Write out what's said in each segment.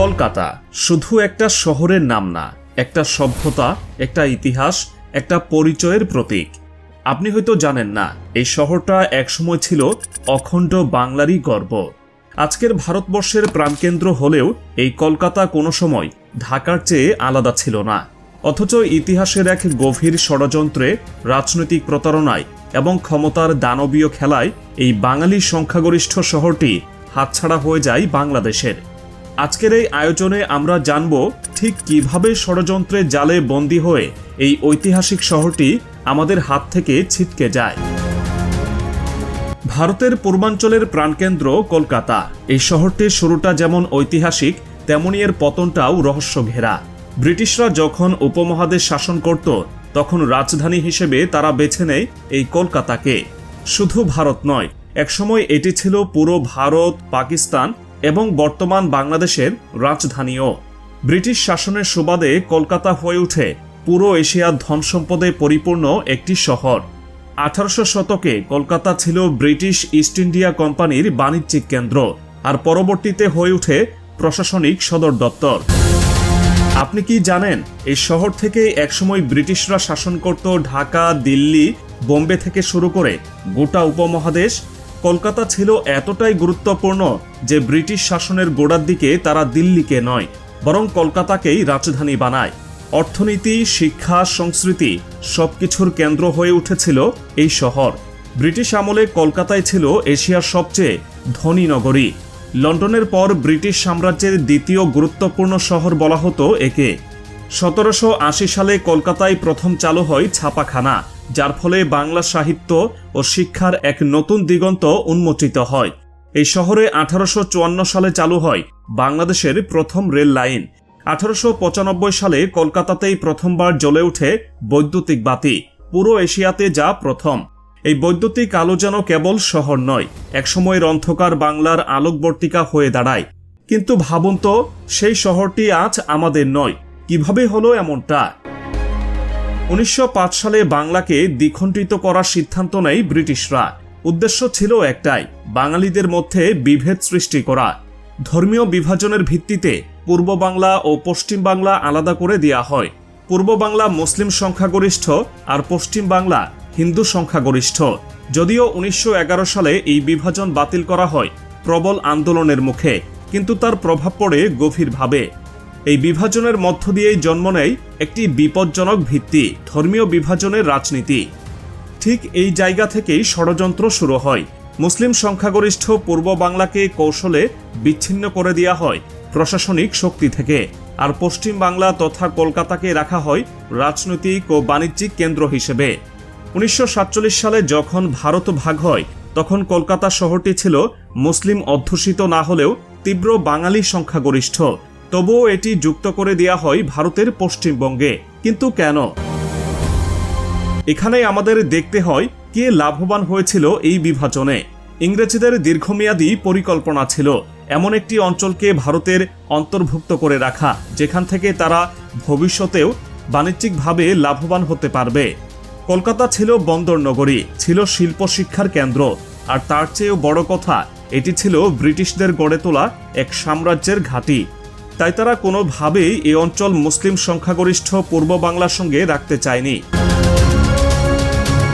কলকাতা। শুধু একটা শহরের নাম না, একটা সভ্যতা, একটা ইতিহাস, একটা পরিচয়ের প্রতীক। আপনি হয়তো জানেন না, এই শহরটা একসময় ছিল অখণ্ড বাংলারই গর্ব। আজকের ভারতবর্ষের প্রাণকেন্দ্র হলেও এই কলকাতা কোনো সময় ঢাকার চেয়ে আলাদা ছিল না। অথচ ইতিহাসের এক গভীর ষড়যন্ত্রে, রাজনৈতিক প্রতারণায় এবং ক্ষমতার দানবীয় খেলায় এই বাঙালি সংখ্যাগরিষ্ঠ শহরটি হাতছাড়া হয়ে যায় বাংলাদেশের। আজকের এই আয়োজনে আমরা জানব ঠিক কীভাবে ষড়যন্ত্রে জালে বন্দী হয়ে এই ঐতিহাসিক শহরটি আমাদের হাত থেকে ছিটকে যায়। ভারতের পূর্বাঞ্চলের প্রাণকেন্দ্র কলকাতা। এই শহরটির শুরুটা যেমন ঐতিহাসিক, তেমনি এর পতনটাও রহস্য ঘেরা ব্রিটিশরা যখন উপমহাদেশ শাসন করত, তখন রাজধানী হিসেবে তারা বেছে নেয় এই কলকাতাকে। শুধু ভারত নয়, একসময় এটি ছিল পুরো ভারত, পাকিস্তান এবং বর্তমান বাংলাদেশের রাজধানীও। ব্রিটিশ শাসনের সুবাদে কলকাতা হয়ে ওঠে পুরো এশিয়ার ধন সম্পদে পরিপূর্ণ একটি শহর। আঠারোশো শতকে কলকাতা ছিল ব্রিটিশ ইস্ট ইন্ডিয়া কোম্পানির বাণিজ্যিক কেন্দ্র আর পরবর্তীতে হয়ে ওঠে প্রশাসনিক সদর দপ্তর। আপনি কি জানেন, এই শহর থেকে একসময় ব্রিটিশরা শাসন করত ঢাকা, দিল্লি, বোম্বে থেকে শুরু করে গোটা উপমহাদেশ কলকাতা ছিল এতটাই গুরুত্বপূর্ণ যে ব্রিটিশ শাসনের গোড়ার দিকে তারা দিল্লিকে নয়, বরং কলকাতাকেই রাজধানী বানায়। অর্থনীতি, শিক্ষা, সংস্কৃতি সবকিছুর কেন্দ্র হয়ে উঠেছিল এই শহর। ব্রিটিশ আমলে কলকাতায় ছিল এশিয়ার সবচেয়ে ধনী নগরী। লন্ডনের পর ব্রিটিশ সাম্রাজ্যের দ্বিতীয় গুরুত্বপূর্ণ শহর বলা হতো একে। সতেরোশো আশি সালে কলকাতায় প্রথম চালু হয় ছাপাখানা। যার ফলে বাংলা সাহিত্য ও শিক্ষার এক নতুন দিগন্ত উন্মোচিত হয়। এই শহরে আঠারোশো চুয়ান্ন সালে চালু হয় বাংলাদেশের প্রথম রেল লাইন। আঠারোশ পঁচানব্বই সালে কলকাতাতেই প্রথমবার জ্বলে ওঠে বৈদ্যুতিক বাতি। পুরো এশিয়াতে যা প্রথম। এই বৈদ্যুতিক আলো যেন কেবল শহর নয়, একসময়ের অন্ধকার বাংলার আলোকবর্তিকা হয়ে দাঁড়ায়। কিন্তু ভাবুন তো, সেই শহরটি আজ আমাদের নয়। কীভাবে হলো এমনটা? উনিশশো পাঁচ সালে বাংলাকে দ্বিখণ্ডিত করার সিদ্ধান্ত নেয় ব্রিটিশরা। উদ্দেশ্য ছিল একটাই, বাঙালিদের মধ্যে বিভেদ সৃষ্টি করা। ধর্মীয় বিভাজনের ভিত্তিতে পূর্ব বাংলা ও পশ্চিম বাংলা আলাদা করে দেওয়া হয়। পূর্ব বাংলা মুসলিম সংখ্যাগরিষ্ঠ আর পশ্চিম বাংলা হিন্দু সংখ্যাগরিষ্ঠ। যদিও উনিশশো এগারো সালে এই বিভাজন বাতিল করা হয় প্রবল আন্দোলনের মুখে, কিন্তু তার প্রভাব পড়ে গভীরভাবে। এই বিভাজনের মধ্য দিয়েই জন্ম নেয় একটি বিপজ্জনক ভিত্তি, ধর্মীয় বিভাজনের রাজনীতি। ঠিক এই জায়গা থেকেই ষড়যন্ত্র শুরু হয়। মুসলিম সংখ্যাগরিষ্ঠ পূর্ব বাংলাকে কৌশলে বিচ্ছিন্ন করে দেওয়া হয় প্রশাসনিক শক্তি থেকে। আর পশ্চিম বাংলা তথা কলকাতাকে রাখা হয় রাজনৈতিক ও বাণিজ্যিক কেন্দ্র হিসেবে। উনিশশো সাতচল্লিশ সালে যখন ভারত ভাগ হয়, তখন কলকাতা শহরটি ছিল মুসলিম অধ্যুষিত না হলেও তীব্র বাঙালি সংখ্যাগরিষ্ঠ। তবুও এটি যুক্ত করে দেওয়া হয় ভারতের পশ্চিমবঙ্গে। কিন্তু কেন? এখানে আমাদের দেখতে হয়, কে লাভবান হয়েছিল এই বিভাজনে। ইংরেজিদের দীর্ঘমেয়াদী পরিকল্পনা ছিল, এমন একটি অঞ্চলকে ভারতের অন্তর্ভুক্ত করে রাখা, যেখান থেকে তারা ভবিষ্যতেও বাণিজ্যিকভাবে লাভবান হতে পারবে। কলকাতা ছিল বন্দর নগরী, ছিল শিল্প শিক্ষার কেন্দ্র, আর তার চেয়েও বড় কথা, এটি ছিল ব্রিটিশদের গড়ে তোলা এক সাম্রাজ্যের ঘাঁটি। তাই তারা কোনোভাবেই এই অঞ্চল মুসলিম সংখ্যাগরিষ্ঠ পূর্ব বাংলার সঙ্গে রাখতে চায়নি।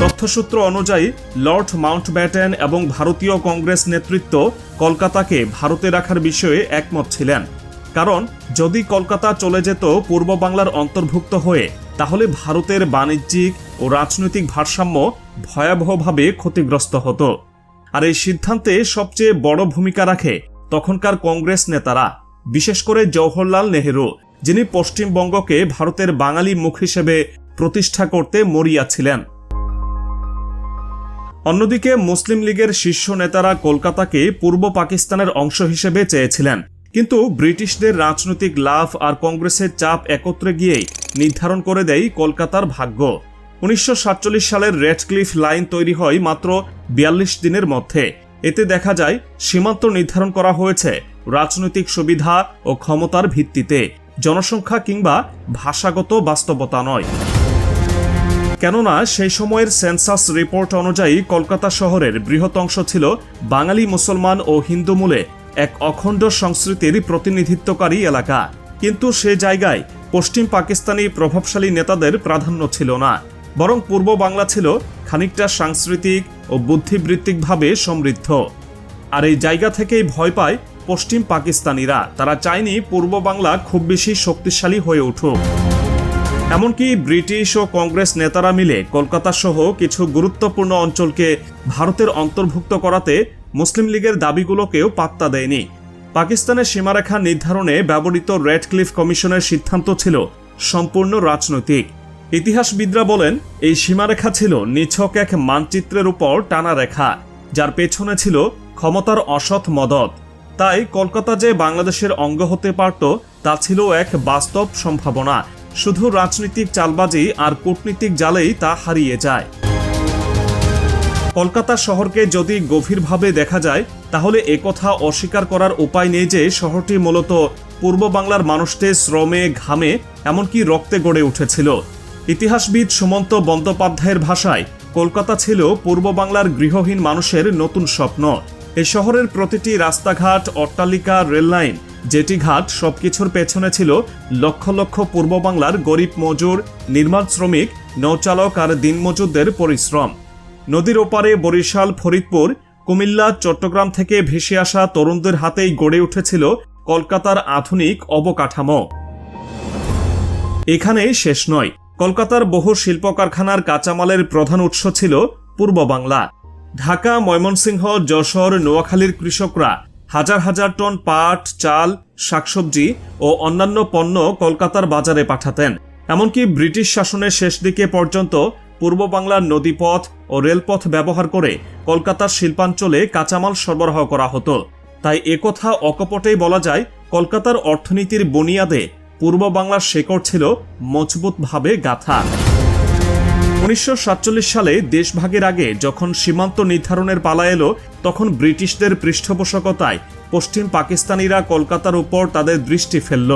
তথ্যসূত্র অনুযায়ী, লর্ড মাউন্ট ব্যাটেন এবং ভারতীয় কংগ্রেস নেতৃত্ব কলকাতাকে ভারতে রাখার বিষয়ে একমত ছিলেন। কারণ, যদি কলকাতা চলে যেত পূর্ব বাংলার অন্তর্ভুক্ত হয়ে, তাহলে ভারতের বাণিজ্যিক ও রাজনৈতিক ভারসাম্য ভয়াবহভাবে ক্ষতিগ্রস্ত হতো। আর এই সিদ্ধান্তে সবচেয়ে বড় ভূমিকা রাখে তখনকার কংগ্রেস নেতারা। বিশেষ করে জওহরলাল নেহেরু, যিনি পশ্চিমবঙ্গকে ভারতের বাঙালি মুখ হিসেবে প্রতিষ্ঠা করতে মরিয়া ছিলেন। অন্যদিকে মুসলিম লীগের শীর্ষ নেতারা কলকাতাকে পূর্ব পাকিস্তানের অংশ হিসেবে চেয়েছিলেন। কিন্তু ব্রিটিশদের রাজনৈতিক লাভ আর কংগ্রেসের চাপ একত্রে গিয়েই নির্ধারণ করে দেয় কলকাতার ভাগ্য। উনিশশো সাতচল্লিশ সালের রেডক্লিফ লাইন তৈরি হয় মাত্র বিয়াল্লিশ দিনের মধ্যে। এতে দেখা যায় সীমান্ত নির্ধারণ করা হয়েছে রাজনৈতিক সুবিধা ও ক্ষমতার ভিত্তিতে, জনসংখ্যা কিংবা ভাষাগত বাস্তবতা নয়। কেননা সেই সময়ের সেন্সাস রিপোর্ট অনুযায়ী কলকাতা শহরের বৃহৎ অংশ ছিল বাঙালি মুসলমান ও হিন্দু মূলে এক অখণ্ড সংস্কৃতির প্রতিনিধিত্বকারী এলাকা। কিন্তু সে জায়গায় পশ্চিম পাকিস্তানি প্রভাবশালী নেতাদের প্রাধান্য ছিল না। বরং পূর্ব বাংলা ছিল খানিকটা সাংস্কৃতিক ও বুদ্ধিবৃত্তিকভাবে সমৃদ্ধ। আর এই জায়গা থেকেই ভয় পায় পশ্চিম পাকিস্তানিরা। তারা চায়নি পূর্ব বাংলা খুব বেশি শক্তিশালী হয়ে উঠুক। এমনকি ব্রিটিশ ও কংগ্রেস নেতারা মিলে কলকাতা সহ কিছু গুরুত্বপূর্ণ অঞ্চলকে ভারতের অন্তর্ভুক্ত করাতে মুসলিম লীগের দাবিগুলোকেও পাত্তা দেয়নি। পাকিস্তানের সীমারেখা নির্ধারণে ব্যবহৃত রেড ক্লিফ কমিশনের সিদ্ধান্ত ছিল সম্পূর্ণ রাজনৈতিক। ইতিহাসবিদরা বলেন, এই সীমারেখা ছিল নিছক এক মানচিত্রের উপর টানা রেখা, যার পেছনে ছিল ক্ষমতার অসৎ মদত। তাই কলকাতা যে বাংলাদেশের অঙ্গ হতে পারত, তা ছিল এক বাস্তব সম্ভাবনা। শুধু রাজনৈতিক চালবাজি আর কূটনীতিক জালেই তা হারিয়ে যায়। কলকাতা শহরকে যদি গভীরভাবে দেখা যায়, তাহলে একথা অস্বীকার করার উপায় নেই যে শহরটি মূলত পূর্ব বাংলার মানুষদের শ্রমে, ঘামে, এমনকি রক্তে গড়ে উঠেছিল। ইতিহাসবিদ সুমন্ত বন্দ্যোপাধ্যায়ের ভাষায়, কলকাতা ছিল পূর্ব বাংলার গৃহহীন মানুষের নতুন স্বপ্ন। এ শহরের প্রতিটি রাস্তাঘাট, অট্টালিকা, রেললাইন, জেটিঘাট সবকিছুর পেছনে ছিল লক্ষ লক্ষ পূর্ব বাংলার গরিব মজুর, নির্মাণ শ্রমিক, নৌচালক আর দিনমজুরদের পরিশ্রম। নদীর ওপারে বরিশাল, ফরিদপুর, কুমিল্লা, চট্টগ্রাম থেকে ভেসে আসা তরুণদের হাতেই গড়ে উঠেছিল কলকাতার আধুনিক অবকাঠামো। এখানেই শেষ নয়। কলকাতার বহু শিল্প কারখানার কাঁচামালের প্রধান উৎস ছিল পূর্ব বাংলা। ঢাকা, ময়মনসিংহ, যশোর, নোয়াখালীর কৃষকরা হাজার হাজার টন পাট, চাল, শাকসবজি ও অন্যান্য পণ্য কলকাতার বাজারে পাঠাতেন। এমনকি ব্রিটিশ শাসনের শেষ দিকে পর্যন্ত পূর্ব বাংলার নদীপথ ও রেলপথ ব্যবহার করে কলকাতার শিল্পাঞ্চলে কাঁচামাল সরবরাহ করা হতো। তাই একথা অকপটেই বলা যায়, কলকাতার অর্থনীতির বুনিয়াদে পূর্ব বাংলার শেকড় ছিল মজবুতভাবে গাথা। উনিশশো সাতচল্লিশ সালে দেশভাগের আগে যখন সীমান্ত নির্ধারণের পালা এলো, তখন ব্রিটিশদের পৃষ্ঠপোষকতায় পশ্চিম পাকিস্তানিরা কলকাতার উপর তাদের দৃষ্টি ফেলল।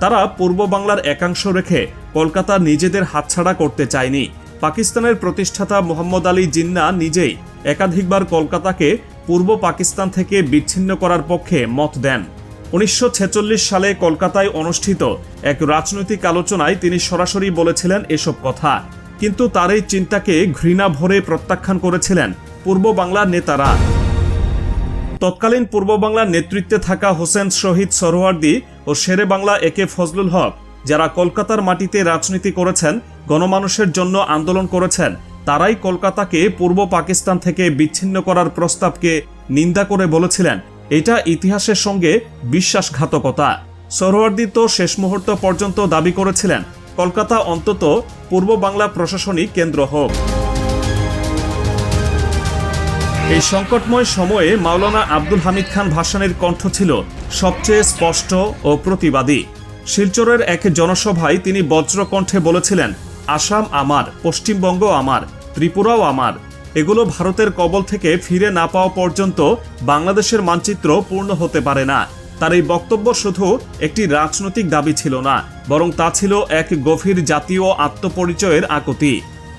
তারা পূর্ব বাংলার একাংশ রেখে কলকাতা নিজেদের হাতছাড়া করতে চায়নি। পাকিস্তানের প্রতিষ্ঠাতা মোহাম্মদ আলী জিন্না নিজেই একাধিকবার কলকাতাকে পূর্ব পাকিস্তান থেকে বিচ্ছিন্ন করার পক্ষে মত দেন। উনিশশো ছেচল্লিশ সালে কলকাতায় অনুষ্ঠিত এক রাজনৈতিক আলোচনায় তিনি সরাসরি বলেছিলেন এসব কথা। কিন্তু তার এই চিন্তাকে ঘৃণা ভরে প্রত্যাখ্যান করেছিলেন পূর্ব বাংলার নেতারা। তৎকালীন পূর্ব বাংলার নেতৃত্বে থাকা হোসেন শহীদ সরোয়ার্দি ও শেরে বাংলা একে ফজলুল হক, যারা কলকাতার মাটিতে রাজনীতি করেছেন, গণমানুষের জন্য আন্দোলন করেছেন, তারাই কলকাতাকে পূর্ব পাকিস্তান থেকে বিচ্ছিন্ন করার প্রস্তাবকে নিন্দা করে বলেছিলেন। এটা ইতিহাসের সঙ্গে বিশ্বাসঘাতকতা। সরোয়ার্দি তো শেষ মুহূর্ত পর্যন্ত দাবি করেছিলেন, কলকাতা অন্তত পূর্ব বাংলা প্রশাসনিক কেন্দ্র হোক। এই সংকটময় সময়ে মাওলানা আব্দুল হামিদ খান ভাসানের কণ্ঠ ছিল সবচেয়ে স্পষ্ট ও প্রতিবাদী। শিলচরের এক জনসভায় তিনি বজ্রকণ্ঠে বলেছিলেন, আসাম আমার পশ্চিমবঙ্গ আমার, ত্রিপুরাও আমার। এগুলো ভারতের কবল থেকে ফিরে না পাওয়া পর্যন্ত বাংলাদেশের মানচিত্র পূর্ণ হতে পারে না। তার এই বক্তব্য শুধু একটি রাজনৈতিক দাবি ছিল না, বরং তা ছিল এক গভীর জাতীয় আত্মপরিচয়ের আকুতি।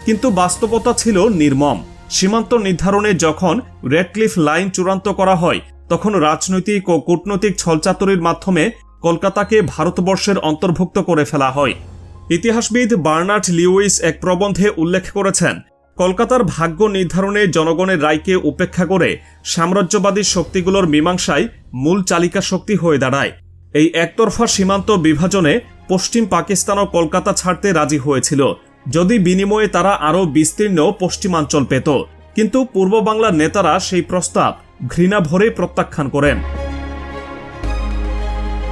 কিন্তু বাস্তবতা ছিল নির্মম। সীমান্ত নির্ধারণে যখন রেডক্লিফ লাইন চূড়ান্ত করা হয়, তখন রাজনৈতিক ও কূটনৈতিক ছলচাতুরির মাধ্যমে কলকাতাকে ভারতবর্ষের অন্তর্ভুক্ত করে ফেলা হয়। ইতিহাসবিদ বার্নার্ড লিউইস এক প্রবন্ধে উল্লেখ করেছেন কলকাতার ভাগ্য নির্ধারণে জনগণের রায়কে উপেক্ষা করে সাম্রাজ্যবাদী শক্তিগুলোর মীমাংসায় মূল চালিকা শক্তি হয়ে দাঁড়ায়। এই একতরফা সীমান্ত বিভাজনে পশ্চিম পাকিস্তান ও কলকাতা ছাড়তে রাজি হয়েছিল। যদি বিনিময়ে তারা আরও বিস্তীর্ণ পশ্চিমাঞ্চল পেত। কিন্তু পূর্ব বাংলার নেতারা সেই প্রস্তাব ঘৃণা ভরে প্রত্যাখ্যান করেন।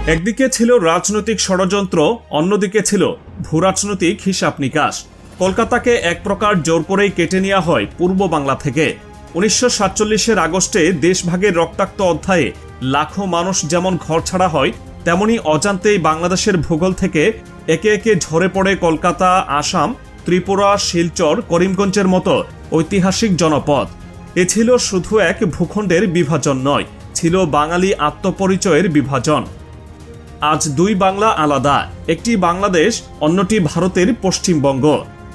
একদিকে ছিল রাজনৈতিক ষড়যন্ত্র, অন্যদিকে ছিল ভূরাজনৈতিক হিসাব নিকাশ কলকাতাকে এক প্রকার জোর করেই কেটে নেওয়া হয় পূর্ব বাংলা থেকে। উনিশশো সাতচল্লিশের আগস্টে দেশভাগের রক্তাক্ত অধ্যায়ে লাখো মানুষ যেমন ঘর ছাড়া হয়, তেমনি অজান্তেই বাংলাদেশের ভূগোল থেকে একে একে ঝরে পড়ে কলকাতা, আসাম, ত্রিপুরা, শিলচর, করিমগঞ্জের মতো ঐতিহাসিক জনপদ। এ ছিল শুধু এক ভূখণ্ডের বিভাজন নয়, ছিল বাঙালি আত্মপরিচয়ের বিভাজন। আজ দুই বাংলা আলাদা, একটি বাংলাদেশ, অন্যটি ভারতের পশ্চিমবঙ্গ।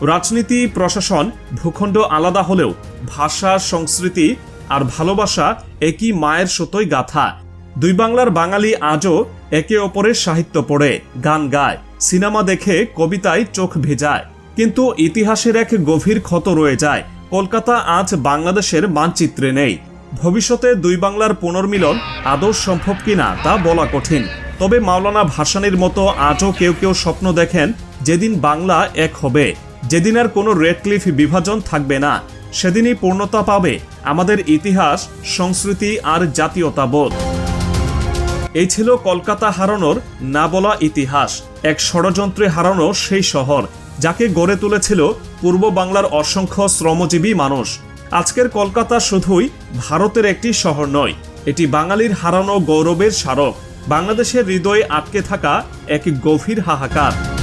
রাজনীতি, প্রশাসন, ভূখণ্ড আলাদা হলেও ভাষা, সংস্কৃতি আর ভালোবাসা একই মায়ের সুতোই গাথা। দুই বাংলার বাঙালি আজও একে অপরের সাহিত্য পড়ে, গান গায়, সিনেমা দেখে কবিতায় চোখ ভেজায়। কিন্তু ইতিহাসের এক গভীর ক্ষত রয়ে যায়, কলকাতা আজ বাংলাদেশের মানচিত্রে নেই। ভবিষ্যতে দুই বাংলার পুনর্মিলন আদৌ সম্ভব কিনা তা বলা কঠিন। তবে মাওলানা ভাসানির মতো আজও কেউ কেউ স্বপ্ন দেখেন, যেদিন বাংলা এক হবে। যেদিন আর কোনো রেড ক্লিফ বিভাজন থাকবে না, সেদিনই পূর্ণতা পাবে আমাদের ইতিহাস, সংস্কৃতি আর জাতীয়তাবোধ। এই ছিল কলকাতা হারানোর না বলা ইতিহাস, এক ষড়যন্ত্রে হারানো সেই শহর, যাকে গড়ে তুলেছিল পূর্ব বাংলার অসংখ্য শ্রমজীবী মানুষ। আজকের কলকাতা শুধুই ভারতের একটি শহর নয়, এটি বাঙালির হারানো গৌরবের স্মারক। বাংলাদেশের হৃদয়ে আটকে থাকা এক গভীর হাহাকার।